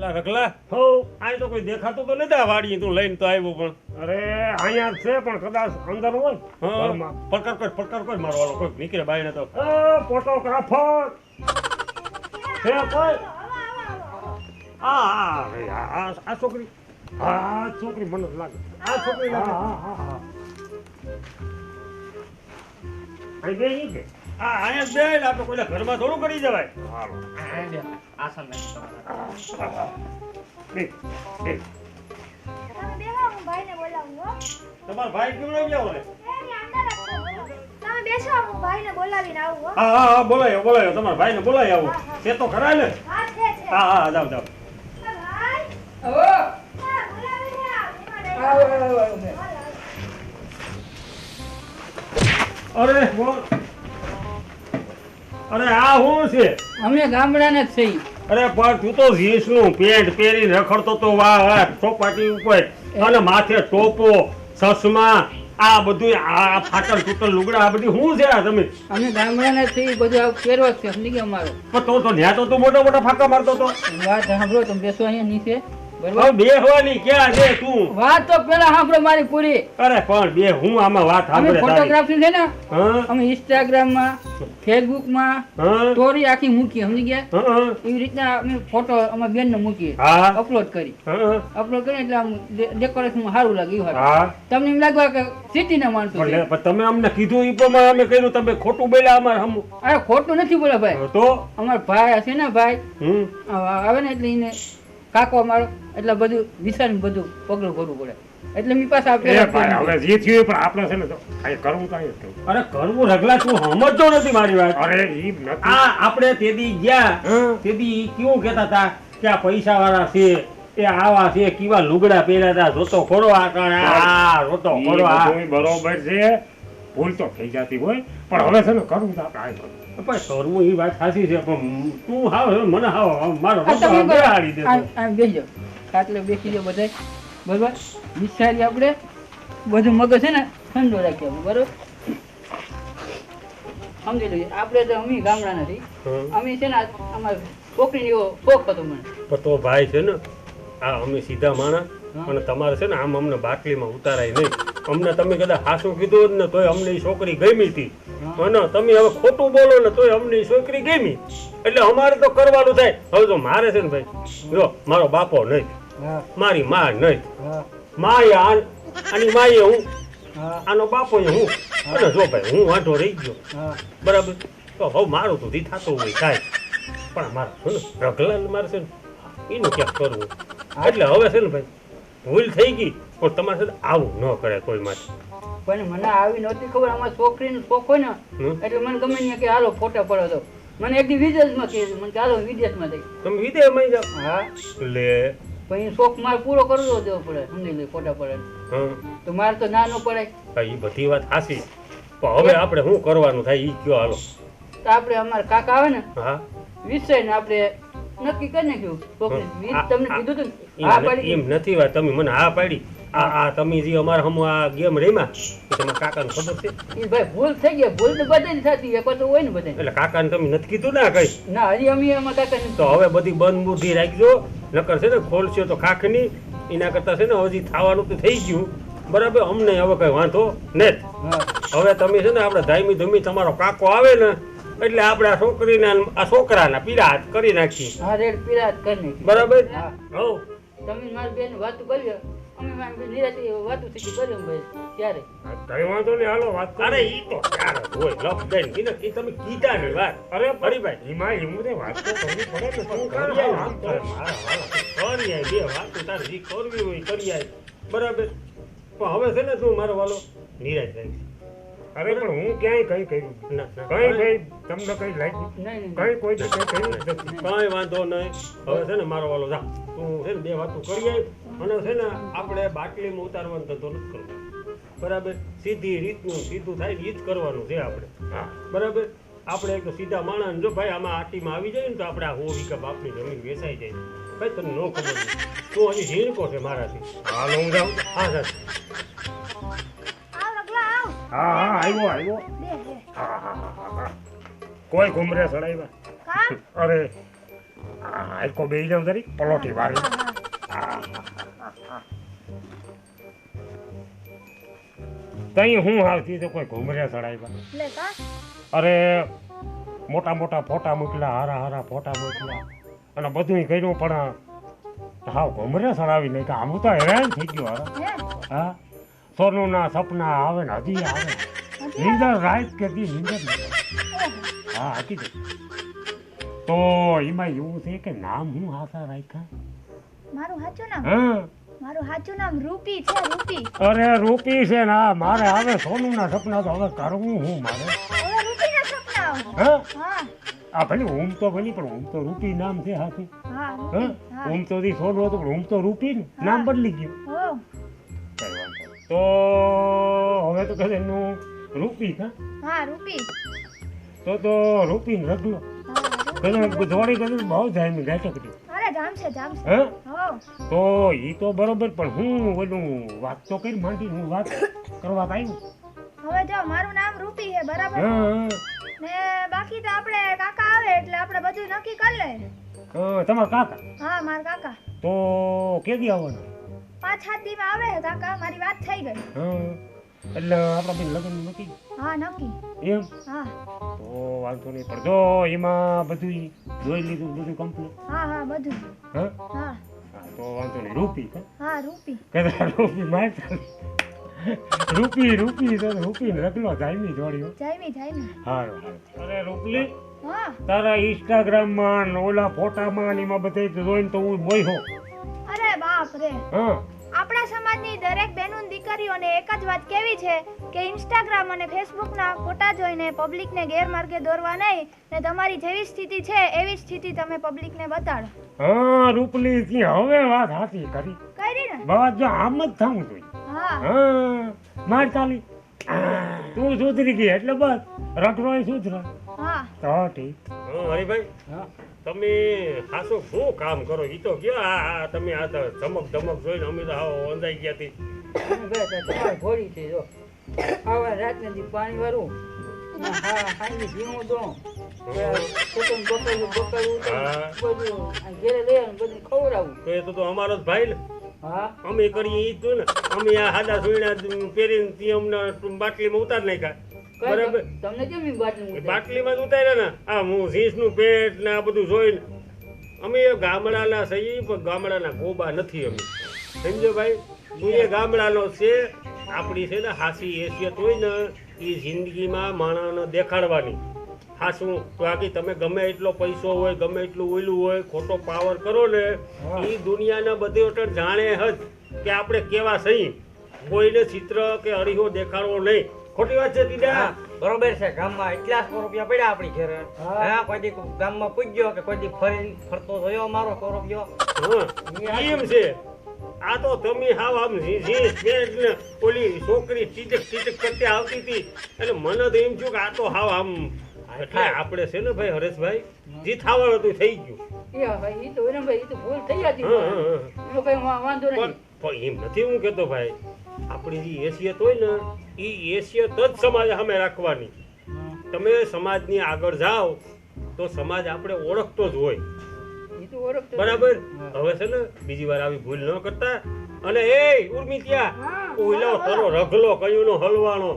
એલા રગલા હો આ તો કોઈ દેખાતું તો નથી આ વાડી તું લઈને તો આવ્યો પણ. અરે અહીંયા છે પણ કદાચ અંદર હોય. હા ઘરમાં. પડકાર કોઈ પડકાર કોઈ મારો વાળો કોઈ નીકળે બાઈને તો. એ ફોટોગ્રાફર. છે કોઈ? આ આ આ આ- આ છોકરી. આ છોકરી મને લાગે. આ છોકરી લાગે. હા હા હા અહીં બે કે. આ અહીંયા જ બેન આપણે કોઈના ઘરમાં થોડું કરી જવાય. હાલો. આસન નાખી બે બે તમે બેહો હું ભાઈને બોલાવું હો. તમારા ભાઈ કેમ ને. તમે બેસો હું ભાઈને બોલાવીને આવું હો. હા બોલાયો બોલાયો તમારા ભાઈને બોલાય આવું. છે તો ખરા ને? હા છે છે. હા હા જાવ જાવ અરે ભાઈ અરે આ શું છે? અમે ગામડાના જ છીએ. અરે પણ તું તો જીન્સનું પેન્ટ પહેરીને રખડતો તો વાહ વાહ ચોપાટી ઉપર અને માથે ટોપો ચશ્મા આ બધું આ ફાટલ તૂટલ લુગડા આ બધી શું છે આ તમે? અમે ગામડાના છીએ બધું આ પહેરવા છે સમજી ગયા અમારો પણ તો તો ન્યા તો તું મોટા મોટા ફાંકા મારતો તો. વાત સાંભળો તમે બેસો અહીંયા નીચે. બેહવાની ક્યાં છે તું? વાત તો પેલા સાંભળો મારી પૂરી. અરે પણ બે હું આમાં વાત સાંભળે ફોટોગ્રાફી છે ને? હા? અમે ઇન્સ્ટાગ્રામમાં ફેસબુકમાં હા? સ્ટોરી આખી મૂકી સમજી ગયા? એવી રીતના અમે ફોટો અમારા બેનને મૂકીએ અપલોડ કરી. અપલોડ કરી એટલે આમ ડેકોરેશન સારું લાગે એવું તમને એમ લાગવા કે માણસો છે? લે- પણ તમે અમને કીધું ઈ પ્રમાણે અમે કર્યું તમે ખોટું બોલ્યા અમારે હમ. અરે ખોટું નથી બોલે ભાઈ. તો? અમારા ભાઈ છે ને ભાઈ? આવે ને એટલે એને કાકો મારો એટલે બધું નિશાન બધું પગલું ભરવું પડે. એટલે મી પાસે આપણે હવે જે થયું પણ આપણે છે ને તો કાંઈ કરવું કાંઈ જ અરે કરવું રગલા તું સમજતો નથી મારી વાત. અરે ઈ નથી. આ આપણે તેદી ગયા તેદી ઈ કેવું કહેતા હતા કે આ પૈસા વાળા છે એ આવા છે કેવા લુગડા પહેર્યા હતા જોતો ખોડો આ કણ આ જોતો ઈ ખોડો આ. બરોબર છે. ભૂલ તો થઈ જતી હોય પણ હવે છે ને કરવું તો આપણે આ કરવું. પણ કરવું એ વાત સાચી છે પણ તું હાવ મને હાવ મારો આ તમે રગલો બેહાડી દેતો. આમ- આમ બેસજો ખાટલે બેસી જાઓ બધાય. બરોબર? વિચારી આપણે. બધું મગજ છે ને ઠંડો રાખીએ બરોબર? સમજી લઈએ આપણે તો અમે ગામડા નથી. અમે છે ને અમારે છોકરીને એવો શોખ હતો મને. પણ તો ભાઈ છે ને આ અમે સીધા માણસ અને તમારે છે ને આમ અમને બાટલીમાં ઉતારાય નહીં. અમને તમે કદાચ હાસું કીધું જ ને તોય અમને છોકરી ગમી હતી. અને તમે હવે ખોટું બોલો ને તોય અમને છોકરી ગમી. એટલે અમારે તો કરવાનું થાય. હવે તો મારે છે ને ભાઈ જો મારો બાપો નહીં. મારી માં નહીં. માય માએ આન આની માએ હું. આનો બાપો હું. અને જો ભાઈ હું વાંધો રહી ગયો. બરાબર? તો હવે મારું તો ધી થતું હોય થાય. પણ મારે છે ને રગલાને મારે છે ને એનું ક્યાંક કરવું? એટલે હવે છે ને ભાઈ ભૂલ થઈ ગઈ પણ તમારે સાથે આવું ન કરે કોઈ માટે પણ મને આવી નહોતી ખબર અમારી છોકરીનો શોખ હોય ને એટલે મને ગમે નહીં કે હાલો ફોટા પડો તો. મને એક વિદેશમાં કીધું મને ચાલો વિદેશમાં જઈ. તમે વિદેશમાં જાવ હા. લે પછી શોખ મારે પૂરો કરવો દેવો પડે સમજી લે ફોટા પડે. તો મારે તો ના ન પડાય એ બધી વાત હાસી પણ હવે આપણે શું કરવાનું થાય એ કયો હાલો? તો આપણે અમારા કાકા આવે ને હા. વિષય ને આપણે નક્કી કરી નાખ્યું. તમને કીધું હતું એમ એમ નથી વાત. તમે મને હા પાડી. આ આ તમે જે અમારા હમ આ ગેમ રમ્યા એ તમારા કાકાને ખબર છે? એ ભાઈ ભૂલ થઈ ગઈ. ભૂલ તો બધાની થતી. એક તો હોય ને બધાને એટલે કાકાને તમે નથી કીધું ના કઈ? ના હજી અમે એમાં કાકા તો હવે બધી બંધ બુદ્ધિ રાખજો. નકર છે ને ખોલશો તો ખાખની. એના કરતાં છે ને હજી થવાનું તો થઈ ગયું. બરાબર? અમને હવે કઈ વાંધો ને હવે તમે છે ને આપણે ધામી ધમી તમારો કાકો આવે ને એટલે આપણે આ છોકરીના આ છોકરાના પીરાત કરી નાખીએ. બરાબર? હા. તમે મારી બેન વાતો કરીએ અમે મારી બેન નિરાતી વાત થઈ કરી ભાઈ ત્યારે. કઈ વાંધો નહીં હાલો વાત અરે ઈ તો ક્યારે હોય લપ બેન કીને કી તમે કીધા ને વાત. અરે હરીભાઈ. એમાં એમ ને વાત તો કરવી પડે ને શું કર કરી આય, મારા વાલા. કરી આય, બે વાત તારે ઈ કરવી હોય કરી આય. બરાબર? પણ હવે છે ને તું મારો વાલો નિરાજ ભાઈ અરે પણ હું ક્યાંય કઈ કર્યું. કઈ ભાઈ તમને કઈ લાગ્યું? કઈ કોઈ કઈ કર્યું કઈ વાંધો નહીં. હવે છે ને મારો વાલો જા. તું છે ને બે વાતો કરી આય અને છે ને આપણે બાટલીમાં ઉતારવાનો ધંધો નથી કરવો બરાબર? સીધી રીતનું સીધું થાય એ જ કરવાનું છે આપણે. હા. બરાબર? આપણે એક સીધા માણસ જો ભાઈ આમાં આટીમાં આવી જાય ને તો આપણે આ હોવી કે બાપની જમીન વેચાઈ જાય. ભાઈ તને ન ખબર. તું હજી ઝીણકો છે મારાથી. હાલો હું જાઉં. હા સર આવ આવ. હા હા આવ્યો આવ્યો. બે બે. હા હા હા હા, હા. કોઈ ઘુમરે સડાવ્યા અરે હા એકો બે જાવ તરી પલોઠી વાળી. તઈ હું. આવતી તો કોઈ ઘૂમરે ચડાવ્યા. અરે મોટા મોટા ફોટા મૂકલા હારા હારા ફોટા મૂકલા અને બધું કર્યું પણ હાવ ઘૂમરે ચડાવી નહીં કે આમ તો હેરાન થઈ ગયો હા સોનું હા? સોનુના સપના આવે ને હજી આવે. નિંદર રાત કે દી નીંદર. હા હકીકત તો એમાં એવું છે કે નામ હું આશા રાખ્યા? મારું સાચું નામ? હા? મારું સાચું નામ રૂપી છે રૂપી. અરે રૂપી છે ના મારે હવે સોનુના સપના તો હવે કરવું હું મારે? હવે રૂપીના સપના? હા? હા. આ ભલે ઊંઘ તો ભલી પણ ઓમ તો રૂપી નામ છે હાથું. હા હા? તો સોનું હતું પણ તો રૂપી ને નામ બદલી ગયું. તો હવે તો કહે એનું રૂપી હા હા રૂપી. તો તો રૂપી રગલો. પેલો જોડી ગયું બહુ જાય મેં ગાય કરી અરે જામશે જામશે હા? તો એ તો બરોબર પણ હું ઓલું વાત તો કરી માંડી હું વાત કરવા આવ્યું. હવે જો મારું નામ રૂપી છે બરાબર. ને બાકી તો આપણે કાકા આવે એટલે આપણે બધું નક્કી કરી લે. તમારા કાકા? હા મારા કાકા. તો કેદી આવવાના? પાંચ સાત દી માં આવે કાકા મારી વાત થઈ ગઈ. એટલે આપણે લગ્ન નક્કી? હા નક્કી. એમ? હા. વાંધો નહીં પણ જો એમાં બધું જોઈ લીધું બધું કમ્પ્લીટ હા હા બધું. હા? તો વાંધો નહીં રૂપી હા રૂપી. કદાચ રૂપી માર રૂપી રૂપી તો રૂપી લગ્નો જાયમી જોડ્યો. જાયમી જાયમી. હારું હારું. અરે રૂપલી હા. તારા ઇન્સ્ટાગ્રામમાં ને ઓલા ફોટામાં ને એમાં બધે જોઈને તો હું બોય અરે બાપ રે. હા. સમાજની દરેક બહેનો દીકરીઓને એક જ વાત કેવી છે કે ઇન્સ્ટાગ્રામ અને ફેસબુકના ફોટા જોઈને પબ્લિકને ગેરમાર્ગે દોરવા નહીં ને તમારી જેવી સ્થિતિ છે એવી સ્થિતિ તમે પબ્લિકને બતાડો. હા રૂપલી થી હવે વાત હાથી કરી. કરી ને? બસ જો આમ જ થવું જોઈએ. હા. હા માર ચાલી તું સુધરી ગઈ એટલે બસ રગડો સુધરા. હા. તો ઠીક. હરિભાઈ. હા. તમે ખાસો શું કામ કરો? એ તો કયો આ તમે આ ધમક ધમક જોઈને અમે તો આવો અંધાઈ ગયા હતી ઘોડી છે જો. આવા રાતને દી પાણી વાળું. અમારો જ ભાઈ ને હા. અમે કરીએ ઈ જ ને અમે આ હાદા સોયણા પહેરીને અમને બાટલીમાં ઉતાર નાખ્યા. બરાબર. તમને કેમ એ ઉતાર્યું? બાટલીમાં જ ઉતાર્યા ને. આ હું જીન્સનું પેન્ટ ને આ બધું જોઈને. અમે ગામડાના સહી પણ ગામડાના ગોબા નથી અમે. સમજો ભાઈ? તું એ ગામડાનો છે આપણી છે ને હાસી હેસિયત હોય ને એ જિંદગીમાં માણસને દેખાડવાની. હાસું બાકી તમે ગમે એટલો પૈસો હોય ગમે એટલું ઓયલું હોય ખોટો પાવર કરો ને એ દુનિયાના બધે અટણ જાણે જ કે આપણે કેવા સહી. કોઈને ચિત્ર કે અરીહો દેખાડવો નહીં. ખોટી વાત છે દીદા. બરોબર છે. ગામમાં એટલા સો રૂપિયા પડ્યા આપણી ઘેર. હા. કોઈ દી ગામમાં પૂજ્યો કે કોઈ દી ફરી ફરતો થયો મારો સો રૂપિયો. એમ છે. આ તો તમે હાવ આમ ને ઓલી છોકરી ટીચક ટીચક કરતી આવતી હતી. એટલે મને તો એમ થયું કે આ તો હાવ આમ એટલે આપણે છે ને ભાઈ હરેશભાઈ જે થાવડ હતું થઈ ગયું. એ હા ભાઈ ઈ તો ભાઈ ઈ તો ભૂલ થઈ જતી હા, હા, હા. એનો કઈ વા- વાંધો નહીં. પણ એમ નથી હું કેતો ભાઈ. આપણી જે હેસિયત હોય ને એ હેસિયત જ સમાજ સામે રાખવાની. તમે સમાજની આગળ જાઓ તો સમાજ આપણે ઓળખતો જ હોય. ઈ તો ઓળખતો બરાબર? હવે છે ને બીજી વાર આવી ભૂલ ન કરતા. અને એ ઉર્મી ત્યાં. ઓઈલો તારો રગલો કયું નો હલવાનો.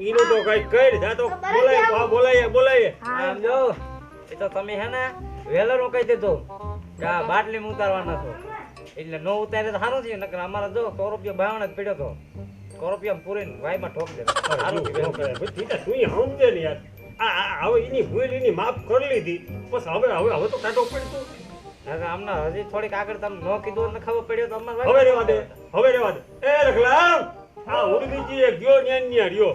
ઈનો તો કઈ કઈ જા તો બોલાય હા, બોલાય બોલાય. આમ જો એ તો તમે હે ને વેલરું કહી દીધું બાટલી ઉતારવાના છો. એટલે નો ઉતારે તો સારું થયું નકર અમારે જો સો રૂપિયા બાવણ જ પડ્યો તો સો રૂપિયા પૂરીને વાયમાં ઠોક દે. તું સમજે ને યાર. આ હવે એની ભૂલ એની માફ કરી લીધી. બસ હવે હવે હવે તો કાઢો પડતું અમને હજી થોડીક આગળ તમે ન કીધું ને ખબર પડ્યો તો અમારે હવે રેવા દે હવે રેવા દે. એ રખલા આ ઉર્મીજી એ ગયો ન્યા ન્યા રહ્યો.